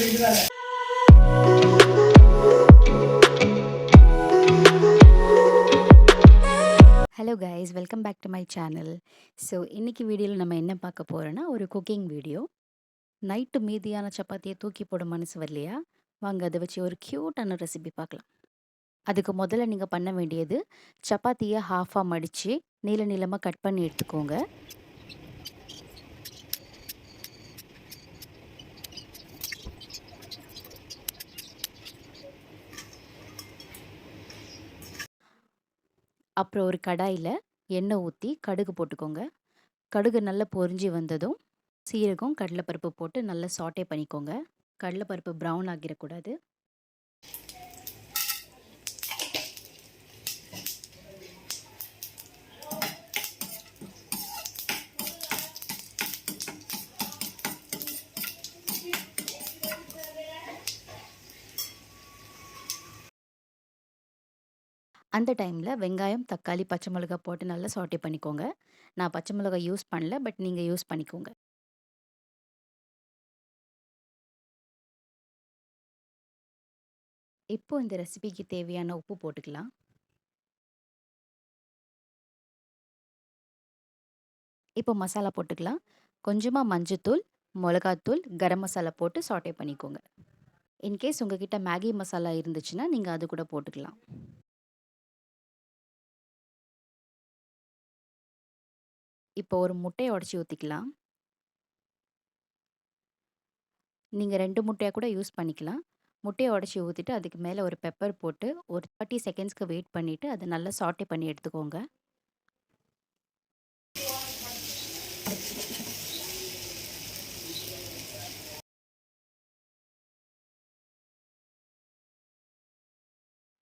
Hello guys welcome back to my channel so இன்றைக்கி வீடியோவில் நம்ம என்ன பார்க்க போகிறோன்னா ஒரு குக்கிங் வீடியோ நைட்டு மீதியான சப்பாத்தியை தூக்கி போட மனசு வரலையா? வாங்க அதை வச்சு ஒரு க்யூட்டான ரெசிபி பார்க்கலாம். அதுக்கு முதல்ல நீங்கள் பண்ண வேண்டியது சப்பாத்தியை ஹாஃபாக மடித்து நீள நீளமாக கட் பண்ணி எடுத்துக்கோங்க. அப்புறம் ஒரு கடாயில் எண்ணெய் ஊற்றி கடுகு போட்டுக்கோங்க. கடுகு நல்லா பொரிஞ்சு வந்ததும் சீரகம் கடலைப்பருப்பு போட்டு நல்லா சாட்டே பண்ணிக்கோங்க. கடலைப்பருப்பு ப்ரௌன் ஆகிடக்கூடாது அந்த டைமில் வெங்காயம் தக்காளி பச்சை மிளகா போட்டு நல்லா சாட்டி பண்ணிக்கோங்க. நான் பச்சை மிளகாய் யூஸ் பண்ணல பட் நீங்கள் யூஸ் பண்ணிக்கோங்க. இப்போ இந்த ரெசிபிக்கு தேவையான உப்பு போட்டுக்கலாம். இப்போ மசாலா போட்டுக்கலாம். கொஞ்சமாக மஞ்சத்தூள் மிளகாத்தூள் கரம் மசாலா போட்டு சாட்டே பண்ணிக்கோங்க. இன்கேஸ் உங்ககிட்ட மேகி மசாலா இருந்துச்சுன்னா நீங்கள் அது கூட போட்டுக்கலாம். இப்போ ஒரு முட்டையை உடச்சி ஊற்றிக்கலாம் நீங்கள் ரெண்டு முட்டையாக கூட யூஸ் பண்ணிக்கலாம். முட்டையை உடச்சி ஊற்றிட்டு அதுக்கு மேலே ஒரு பெப்பர் போட்டு ஒரு தேர்ட்டி செகண்ட்ஸ்க்கு வெயிட் பண்ணிவிட்டு அதை நல்லா சாட்டே பண்ணி எடுத்துக்கோங்க.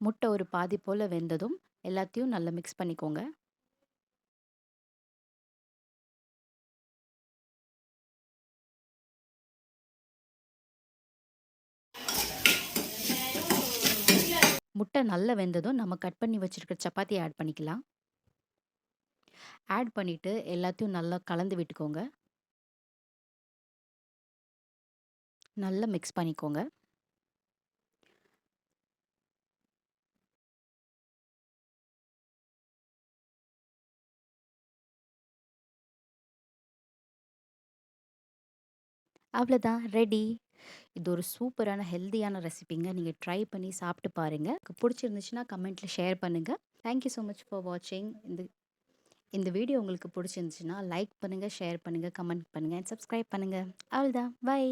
முட்டை ஒரு பாதி போல் வெந்ததும் எல்லாத்தையும் நல்லா மிக்ஸ் பண்ணிக்கோங்க. முட்டை நல்லா வெந்ததும் நம்ம கட் பண்ணி வச்சுருக்க சப்பாத்தியை ஆட் பண்ணிக்கலாம். ஆட் பண்ணிவிட்டு எல்லாத்தையும் நல்லா கலந்து விட்டுக்கோங்க. நல்லா மிக்ஸ் பண்ணிக்கோங்க. அவ்வளோதான் ரெடி இது ஒரு சூப்பரான ஹெல்த்தியான ரெசிபிங்க. நீங்கள் ட்ரை பண்ணி சாப்பிட்டு பாருங்கள் பிடிச்சிருந்துச்சுன்னா கமெண்ட்டில் ஷேர் பண்ணுங்கள் தேங்க்யூ ஸோ மச் ஃபார் வாட்சிங் இந்த இந்த வீடியோ உங்களுக்கு பிடிச்சிருந்துச்சுன்னா லைக் பண்ணுங்கள் ஷேர் பண்ணுங்கள் கமெண்ட் பண்ணுங்கள் சப்ஸ்கிரைப் பண்ணுங்கள் அவ்வளோதான் பை